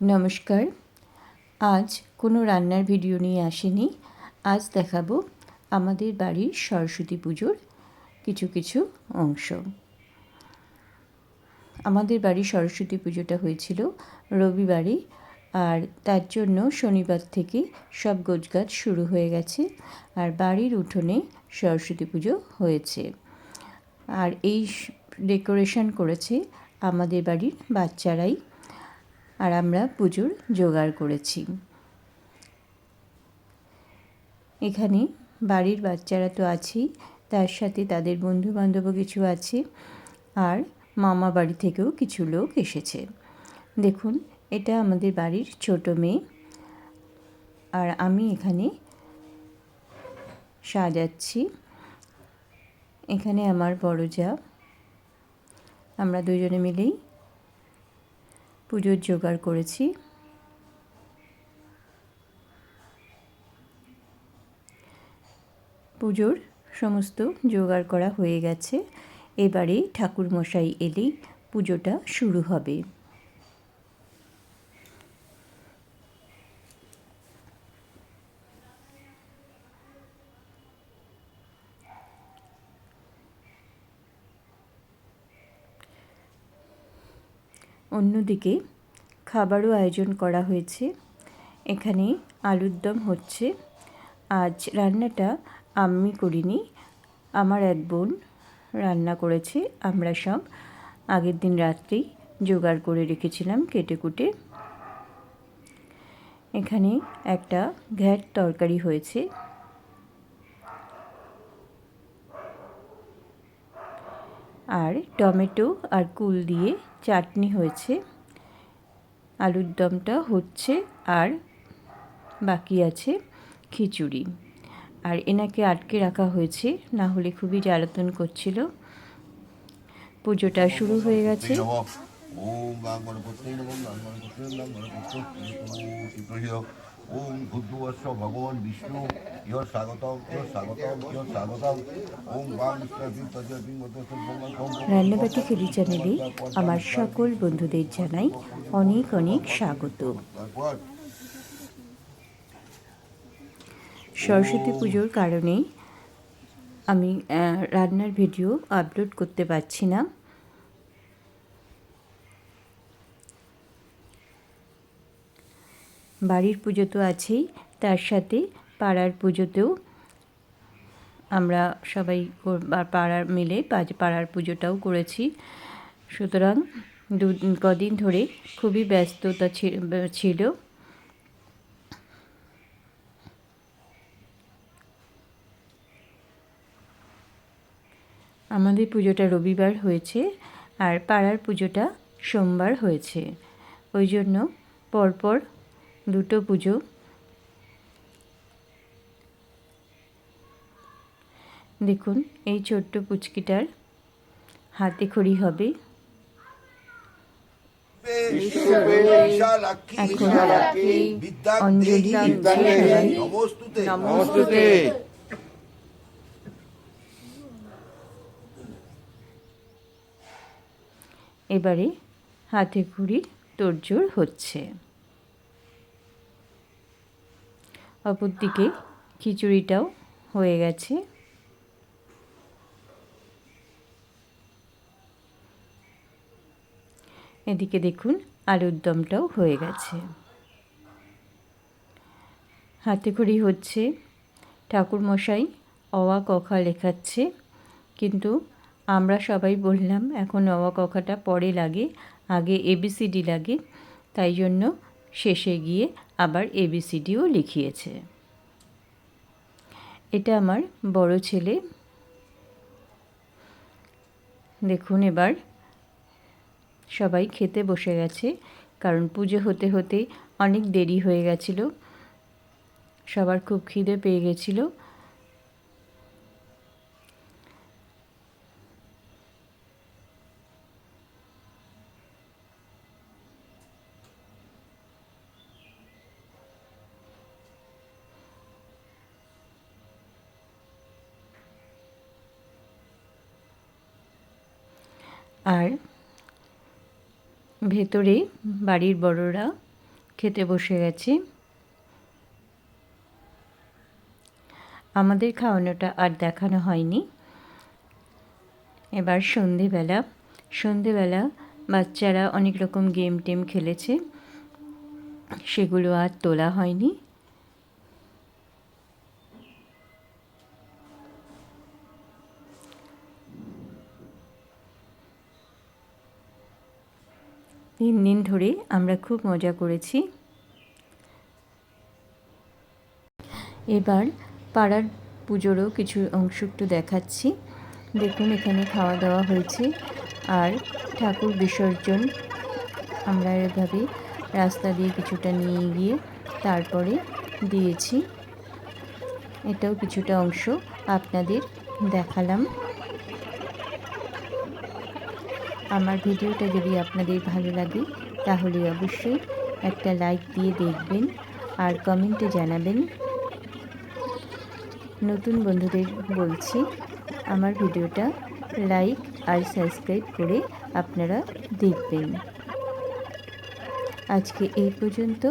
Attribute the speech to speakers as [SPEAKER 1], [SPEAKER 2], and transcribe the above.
[SPEAKER 1] নমস্কার। আজ কোনো রান্নার ভিডিও নিয়ে আসেনি। আজ দেখাবো আমাদের বাড়ির সরস্বতী পুজোর কিছু কিছু অংশ। আমাদের বাড়ির সরস্বতী পুজোটা হয়েছিল রবিবারে আর তার জন্য শনিবার থেকে সব গোছগাছ শুরু হয়ে গেছে আর বাড়ির উঠোনে সরস্বতী পুজো হয়েছে। আর এই ডেকোরেশন করেছে আমাদের বাড়ির বাচ্চারাই। আর আমরা পুজোর জোগাড় করেছি। এখানে বাড়ির বাচ্চারা তো আছেই, তার সাথে তাদের বন্ধু বান্ধবও কিছু আছে আর মামা বাড়ি থেকেও কিছু লোক এসেছে। দেখুন, এটা আমাদের বাড়ির ছোট মেয়ে আর আমি এখানে সাজাচ্ছি। এখানে আমার বড় যা আমরা দুজনে মিলেই পুজোর জোগাড় করেছি। পুজোর সমস্ত জোগাড় করা হয়ে গেছে। এবারে ঠাকুর মশাই এলেই পুজোটা শুরু হবে। অন্যদিকে খাবারও আয়োজন করা হয়েছে। এখানে আলুর দম হচ্ছে। আজ রান্নাটা আমি করিনি, আমার এক বোন রান্না করেছে, আমরা সব আগের দিন রাত্রেই জোগাড় করে রেখেছিলাম কেটে কুটে এখানে একটা ঘ্যাট তরকারি হয়েছে। আর টমেটো আর কুল দিয়ে চাটনি হয়েছে, আলুর দমটা হচ্ছে আর বাকি আছে খিচুড়ি। আর এনাকে আটকে রাখা হয়েছে, না হলে খুবই জ্বালাতন করছিল। পুজোটা শুরু হয়ে গেছে।
[SPEAKER 2] ওম ওম ভূর্ভুবস্ব ভগবান বিষ্ণু স্বাগতম স্বাগতম স্বাগতম। ওম
[SPEAKER 1] রান্নাবাটি ফেরি চ্যানেলে আমার সকল বন্ধুদের জানাই অনেক অনেক স্বাগত। সরস্বতী পুজোর কারণে আমি রান্নার ভিডিও আপলোড করতে পারছি না। বাড়ির পুজো তো আছেই, তার সাথে পাড়ার পুজোতেও আমরা সবাই পাড়ার মিলে পাড়ার পুজোটাও করেছি। সুতরাং দু, কদিন ধরে খুবই ব্যস্ততা ছিল। আমাদের পুজোটা রবিবার হয়েছে আর পাড়ার পুজোটা সোমবার হয়েছে। ওই জন্য পরপর দুটো পুজো। দেখুন এই ছোট্ট পুচকিটার হাতে খড়ি হবে। এখন অঞ্জলি নমস্তুতে। এবারে হাতে খড়ি তোড়জোড় হচ্ছে। অপরদিকে খিচুড়িটাও হয়ে গেছে। এদিকে দেখুন আলুর দমটাও হয়ে গেছে। হাতে খড়ি হচ্ছে ঠাকুরমশাই অওয়া কখা লেখাচ্ছে, কিন্তু আমরা সবাই বললাম এখন অওয়া কখাটা পরে লাগে, আগে এবিসিডি লাগে, তাই জন্য শেষে গিয়ে আবার এবিসিডিও লিখিয়েছে। এটা আমার বড় ছেলে। দেখুন এবার, সবাই খেতে বসে গেছে, কারণ পুজো হতে হতে অনেক দেরি হয়ে গেছিল। সবার খুব খিদে পেয়ে গেছিল। আর ভেতরে বাড়ির বড়রা খেতে বসে গেছে। আমাদের খাওয়ানোটা আর দেখানো হয়নি। এবার সন্ধেবেলা সন্ধেবেলা বাচ্চারা অনেক রকম গেম টেম খেলেছে। সেগুলো আর তোলা হয়নি। তিন দিন ধরে আমরা খুব মজা করেছি। এবার পাড়ার পুজোরও কিছু অংশ একটু দেখাচ্ছি। দেখুন, এখানে খাওয়া দাওয়া হয়েছে আর ঠাকুর বিসর্জন। আমরা এভাবে রাস্তা দিয়ে কিছুটা নিয়ে গিয়ে তারপরে দিয়েছি। এটাও কিছুটা অংশ আপনাদের দেখালাম। আমার ভিডিওটা যদি আপনাদের ভালো লাগে, তাহলে অবশ্যই একটা লাইক দিয়ে দেখবেন আর কমেন্টে জানাবেন। নতুন বন্ধুদের বলছি, আমার ভিডিওটা লাইক আর সাবস্ক্রাইব করে আপনারা দেখবেন। আজকে এই পর্যন্ত।